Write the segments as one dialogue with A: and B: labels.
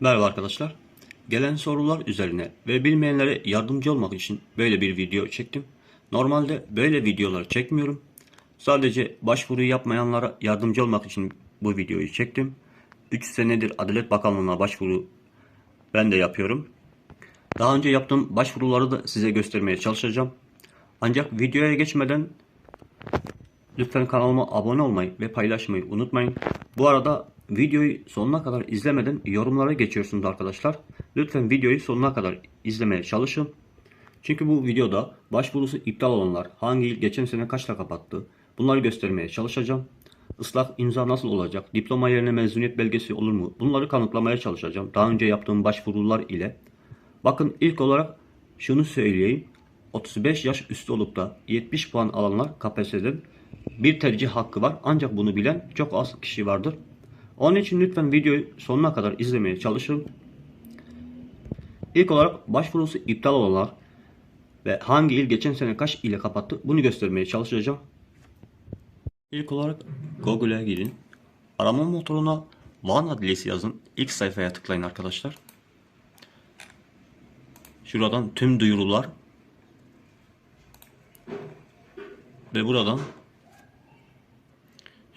A: Merhaba arkadaşlar. Gelen sorular üzerine ve bilmeyenlere yardımcı olmak için böyle bir video çektim. Normalde böyle videolar çekmiyorum. Sadece başvuru yapmayanlara yardımcı olmak için bu videoyu çektim. 3 senedir Adalet Bakanlığı'na başvuru ben de yapıyorum. Daha önce yaptığım başvuruları da size göstermeye çalışacağım. Ancak videoya geçmeden Lütfen kanalıma abone olmayı ve paylaşmayı unutmayın. Bu arada videoyu sonuna kadar izlemeden yorumlara geçiyorsunuz arkadaşlar. Lütfen videoyu sonuna kadar izlemeye çalışın. Çünkü bu videoda başvurusu iptal olanlar hangi il geçen sene kaçta kapattı bunları göstermeye çalışacağım. Islak imza nasıl olacak? Diploma yerine mezuniyet belgesi olur mu? Bunları kanıtlamaya çalışacağım. Daha önce yaptığım başvurular ile. Bakın ilk olarak şunu söyleyeyim. 35 yaş üstü olup da 70 puan alanlar KPSS'den bir tercih hakkı var. Ancak bunu bilen çok az kişi vardır. Onun için lütfen videoyu sonuna kadar izlemeye çalışın. İlk olarak başvurusu iptal olanlar ve hangi il geçen sene kaç ile kapattı bunu göstermeye çalışacağım. İlk olarak Google'a girin. Arama motoruna Van adresi yazın. İlk sayfaya tıklayın arkadaşlar. Şuradan tüm duyurular ve buradan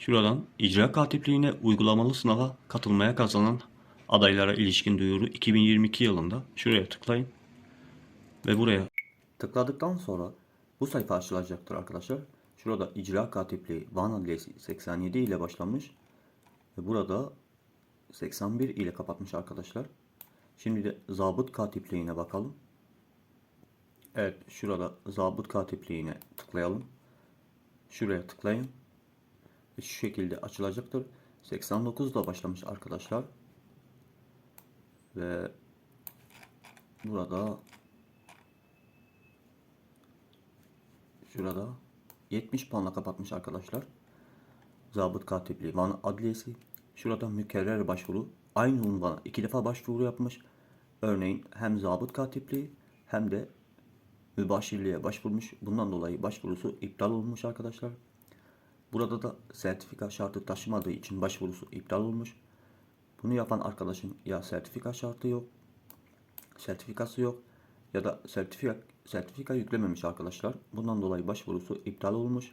A: şuradan icra katipliğine uygulamalı sınava katılmaya kazanan adaylara ilişkin duyuru 2022 yılında şuraya tıklayın ve buraya tıkladıktan sonra bu sayfa açılacaktır arkadaşlar. Şurada icra katipliği Van adresi 87 ile başlamış ve burada 81 ile kapatmış arkadaşlar. Şimdi de zabıt katipliğine bakalım. Evet şurada zabıt katipliğine tıklayalım. Şuraya tıklayın. Şu şekilde açılacaktır. 89 da başlamış arkadaşlar. Ve burada şurada 70 puanla kapatmış arkadaşlar. Zabıt katipliği Van Adliyesi. Şurada mükerrer başvuru. Aynı unvana iki defa başvuru yapmış. Örneğin hem zabıt katipliği hem de mübaşirliğe başvurmuş. Bundan dolayı başvurusu iptal olmuş arkadaşlar. Burada da sertifika şartı taşımadığı için başvurusu iptal olmuş. Bunu yapan arkadaşın ya sertifika şartı yok, sertifikası yok ya da sertifika sertifika yüklememiş arkadaşlar. Bundan dolayı başvurusu iptal olmuş.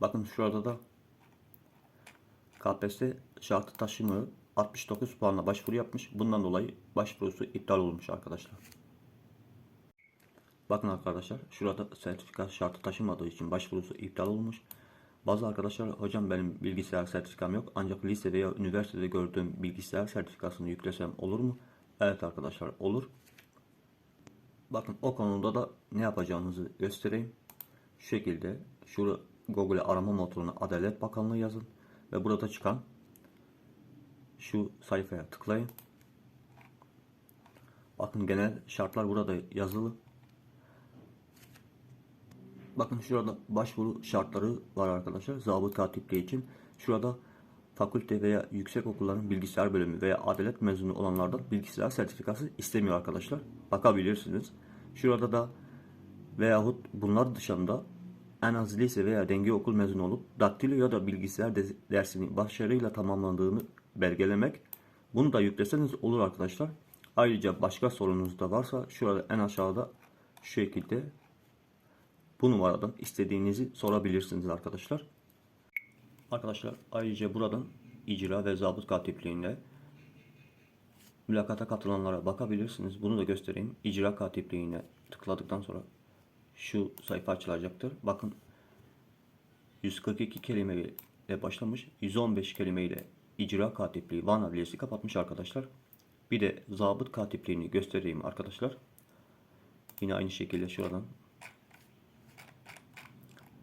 A: Bakın şurada da KPSS şartı taşımıyor. 69 puanla başvuru yapmış. Bundan dolayı başvurusu iptal olmuş arkadaşlar. Bakın arkadaşlar şurada sertifika şartı taşımadığı için başvurusu iptal olmuş. Bazı arkadaşlar hocam benim bilgisayar sertifikam yok ancak lise veya üniversitede gördüğüm bilgisayar sertifikasını yüklesem olur mu? Evet arkadaşlar olur. Bakın o konuda da ne yapacağınızı göstereyim. Şu şekilde şurada Google arama motoruna Adalet Bakanlığı yazın ve burada çıkan şu sayfaya tıklayın. Bakın genel şartlar burada yazılı. Bakın şurada başvuru şartları var arkadaşlar. Zabıt katipliği için. Şurada fakülte veya yüksek okulların bilgisayar bölümü veya adalet mezunu olanlardan bilgisayar sertifikası istemiyor arkadaşlar. Bakabilirsiniz. Şurada da veyahut bunlar dışında en az lise veya denge okul mezunu olup daktilo ya da bilgisayar de- dersini başarıyla tamamlandığını belgelemek. Bunu da yükleseniz olur arkadaşlar. Ayrıca başka sorunuz da varsa şurada en aşağıda şu şekilde bu numaradan istediğinizi sorabilirsiniz arkadaşlar. Arkadaşlar ayrıca buradan icra ve zabıt katipliğinde mülakata katılanlara bakabilirsiniz. Bunu da göstereyim. İcra katipliğine tıkladıktan sonra şu sayfa açılacaktır. Bakın 142 kelime ile başlamış. 115 kelime ile icra katipliği Van Adliyesi kapatmış arkadaşlar. Bir de zabıt katipliğini göstereyim arkadaşlar. Yine aynı şekilde şuradan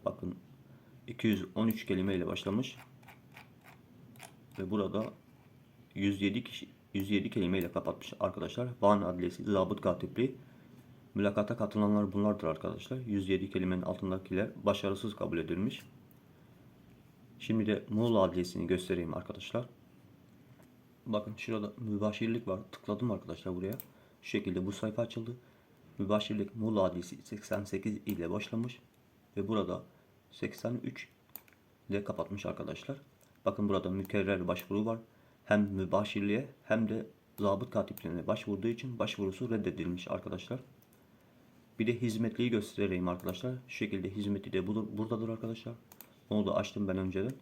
A: Bakın 213 kelime ile başlamış. Ve burada 107 kişi 107 kelime ile kapatmış arkadaşlar. Van Adliyesi Zabıt Katipliği. Mülakata katılanlar bunlardır arkadaşlar. 107 kelimenin altındakiler başarısız kabul edilmiş. Şimdi de Muğla Adliyesi'ni göstereyim arkadaşlar. Bakın şurada mübaşirlik var. Tıkladım arkadaşlar buraya. Şu şekilde bu sayfa açıldı. Mübaşirlik Muğla Adliyesi 88 ile başlamış. Ve burada 83 ile kapatmış arkadaşlar. Bakın burada mükerrer başvuru var. Hem mübaşirliğe hem de zabıt katipliğine başvurduğu için başvurusu reddedilmiş arkadaşlar. Bir de hizmetliyi göstereyim arkadaşlar. Şu şekilde hizmeti de budur- buradadır arkadaşlar. Onu da açtım ben önceden.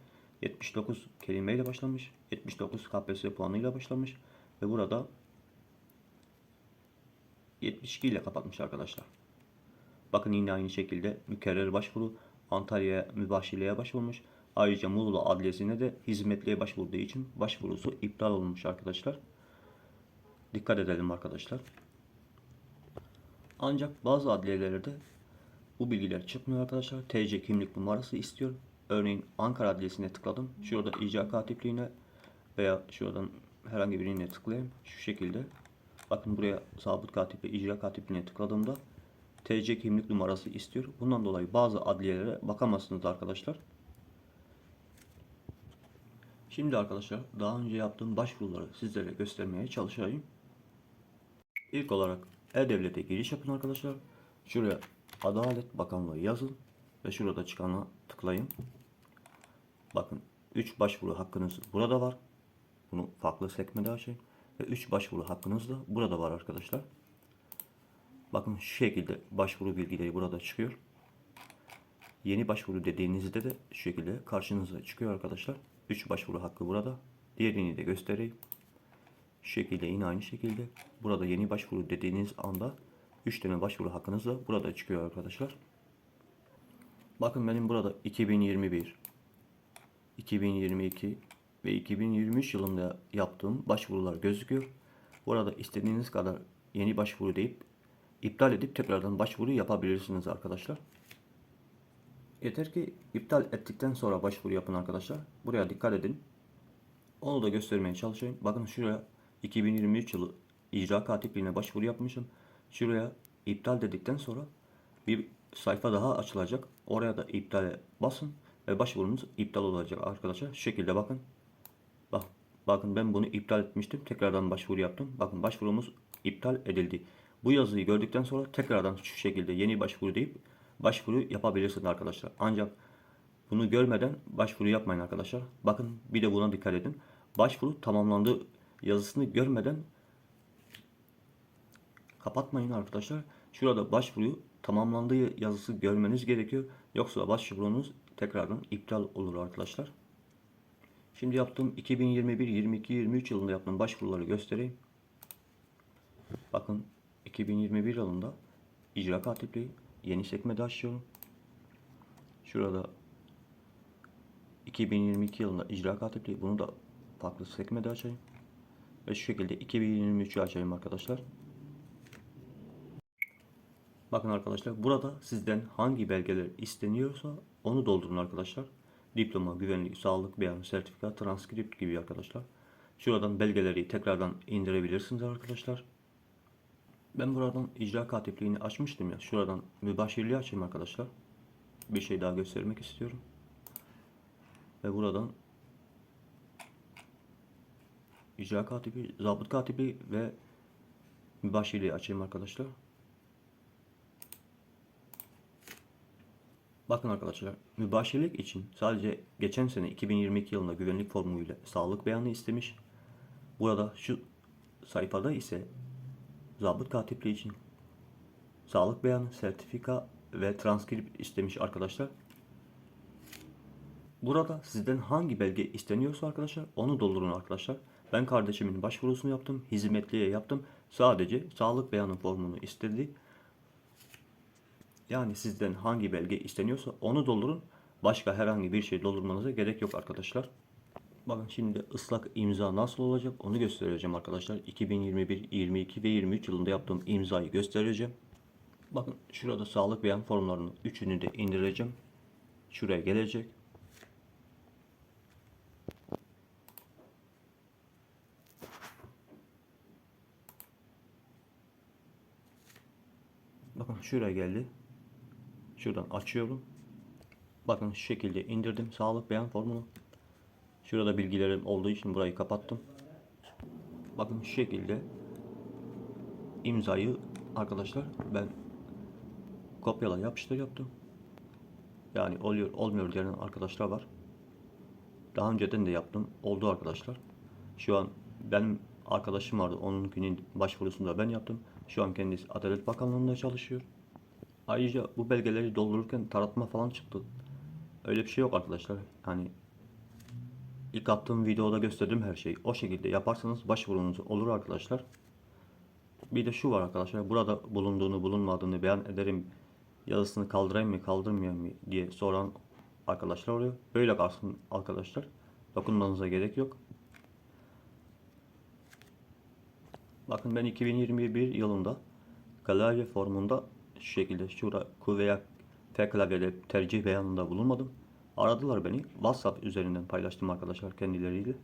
A: 79 kelimeyle başlamış. 79 KPSS puanıyla başlamış. Ve burada 72 ile kapatmış arkadaşlar. Bakın yine aynı şekilde mükerrer başvuru Antalya'ya mübaşirliğe başvurmuş. Ayrıca Muğla Adliyesi'ne de hizmetliye başvurduğu için başvurusu iptal olmuş arkadaşlar. Dikkat edelim arkadaşlar. Ancak bazı adliyelerde bu bilgiler çıkmıyor arkadaşlar. TC kimlik numarası istiyor. Örneğin Ankara Adliyesi'ne tıkladım. Şurada icra katipliğine veya şuradan herhangi birine tıklayayım. Şu şekilde. Bakın buraya sabit katipli icra katipliğine tıkladığımda TC kimlik numarası istiyor. Bundan dolayı bazı adliyelere bakamazsınız arkadaşlar. Şimdi arkadaşlar daha önce yaptığım başvuruları sizlere göstermeye çalışayım. İlk olarak E-Devlet'e giriş yapın arkadaşlar. Şuraya Adalet Bakanlığı yazın ve şurada çıkana tıklayın. Bakın 3 başvuru hakkınız burada var. Bunu farklı sekmede açayım. Ve 3 başvuru hakkınız da burada var arkadaşlar. Bakın şu şekilde başvuru bilgileri burada çıkıyor. Yeni başvuru dediğinizde de şu şekilde karşınıza çıkıyor arkadaşlar. 3 başvuru hakkı burada. Diğerini de göstereyim. Şu şekilde yine aynı şekilde. Burada yeni başvuru dediğiniz anda 3 tane başvuru hakkınız da burada çıkıyor arkadaşlar. Bakın benim burada 2021, 2022 ve 2023 yılında yaptığım başvurular gözüküyor. Burada istediğiniz kadar yeni başvuru deyip iptal edip tekrardan başvuru yapabilirsiniz arkadaşlar. Yeter ki iptal ettikten sonra başvuru yapın arkadaşlar. Buraya dikkat edin. Onu da göstermeye çalışayım. Bakın şuraya 2023 yılı icra katipliğine başvuru yapmışım. Şuraya iptal dedikten sonra bir sayfa daha açılacak. Oraya da iptale basın ve başvurunuz iptal olacak arkadaşlar. Şu şekilde bakın. Bak, bakın ben bunu iptal etmiştim. Tekrardan başvuru yaptım. Bakın başvurumuz iptal edildi. Bu yazıyı gördükten sonra tekrardan şu şekilde yeni başvuru deyip başvuru yapabilirsiniz arkadaşlar. Ancak bunu görmeden başvuru yapmayın arkadaşlar. Bakın bir de buna dikkat edin. Başvuru tamamlandı yazısını görmeden kapatmayın arkadaşlar. Şurada başvuru tamamlandığı yazısı görmeniz gerekiyor. Yoksa başvurunuz tekrardan iptal olur arkadaşlar. Şimdi yaptığım 2021, 22, 23 yılında yaptığım başvuruları göstereyim. Bakın 2021 yılında icra katipliği yeni sekmede açıyorum. Şurada 2022 yılında icra katipliği bunu da farklı sekmede açayım. Ve şu şekilde 2023'ü açayım arkadaşlar. Bakın arkadaşlar burada sizden hangi belgeler isteniyorsa onu doldurun arkadaşlar. Diploma, güvenlik, sağlık beyanı, sertifika, transkript gibi arkadaşlar. Şuradan belgeleri tekrardan indirebilirsiniz arkadaşlar. Ben buradan icra katipliğini açmıştım ya. Şuradan mübaşirliği açayım arkadaşlar. Bir şey daha göstermek istiyorum. Ve buradan icra katibi, zabıt katibi ve mübaşirliği açayım arkadaşlar. Bakın arkadaşlar, mübaşirlik için sadece geçen sene 2022 yılında güvenlik formuyla sağlık beyanı istemiş. Burada şu sayfada ise zabıt katipliği için sağlık beyanı, sertifika ve transkript istemiş arkadaşlar. Burada sizden hangi belge isteniyorsa arkadaşlar onu doldurun arkadaşlar. Ben kardeşimin başvurusunu yaptım. Hizmetliye yaptım. Sadece sağlık beyanı formunu istedi. Yani sizden hangi belge isteniyorsa onu doldurun. Başka herhangi bir şey doldurmanıza gerek yok arkadaşlar. Bakın şimdi ıslak imza nasıl olacak onu göstereceğim arkadaşlar. 2021, 22 ve 23 yılında yaptığım imzayı göstereceğim. Bakın şurada sağlık beyan formlarını üçünü de indireceğim. Şuraya gelecek. Bakın şuraya geldi. Şuradan açıyorum. Bakın şu şekilde indirdim sağlık beyan formunu. Şurada bilgilerim olduğu için burayı kapattım. Bakın şu şekilde imzayı arkadaşlar ben kopyala yapıştır yaptım. Yani oluyor olmuyor diyen arkadaşlar var. Daha önceden de yaptım. Oldu arkadaşlar. Şu an benim arkadaşım vardı. Onunkinin başvurusunu da ben yaptım. Şu an kendisi Adalet Bakanlığı'nda çalışıyor. Ayrıca bu belgeleri doldururken taratma falan çıktı. Öyle bir şey yok arkadaşlar. Hani ilk attığım videoda gösterdim her şeyi. O şekilde yaparsanız başvurunuz olur arkadaşlar. Bir de şu var arkadaşlar. Burada bulunduğunu bulunmadığını beyan ederim yazısını kaldırayım mı kaldırmayayım mı diye soran arkadaşlar oluyor. Böyle kalsın arkadaşlar. Dokunmanıza gerek yok. Bakın ben 2021 yılında klavye formunda şu şekilde şura Q veya F klavyede tercih beyanında bulunmadım. Aradılar beni. WhatsApp üzerinden paylaştım arkadaşlar kendileriyle.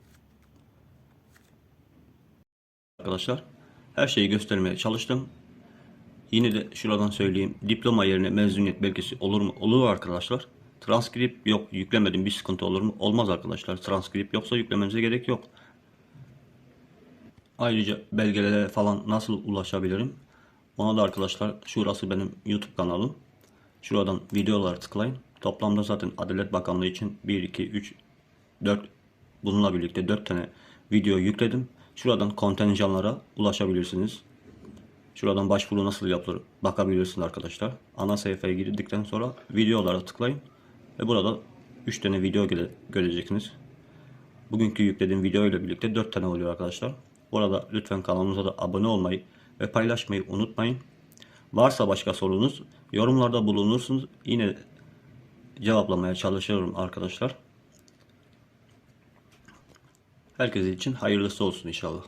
A: Arkadaşlar her şeyi göstermeye çalıştım. Yine de şuradan söyleyeyim. Diploma yerine mezuniyet belgesi olur mu? Olur arkadaşlar. Transkript yok. Yüklemedim. Bir sıkıntı olur mu? Olmaz arkadaşlar. Transkript yoksa yüklemenize gerek yok. Ayrıca belgelere falan nasıl ulaşabilirim? Ona da arkadaşlar şurası benim YouTube kanalım. Şuradan videolara tıklayın. Toplamda zaten Adalet Bakanlığı için 1, 2, 3, 4 bununla birlikte 4 tane video yükledim. Şuradan kontenjanlara ulaşabilirsiniz. Şuradan başvuru nasıl yapılır bakabilirsiniz arkadaşlar. Ana sayfaya girdikten sonra videolara tıklayın. Ve burada 3 tane video gele- göreceksiniz. Bugünkü yüklediğim video ile birlikte 4 tane oluyor arkadaşlar. Bu lütfen kanalımıza da abone olmayı ve paylaşmayı unutmayın. Varsa başka sorunuz yorumlarda bulunursunuz. Yine cevaplamaya çalışıyorum arkadaşlar. Herkes için hayırlısı olsun inşallah.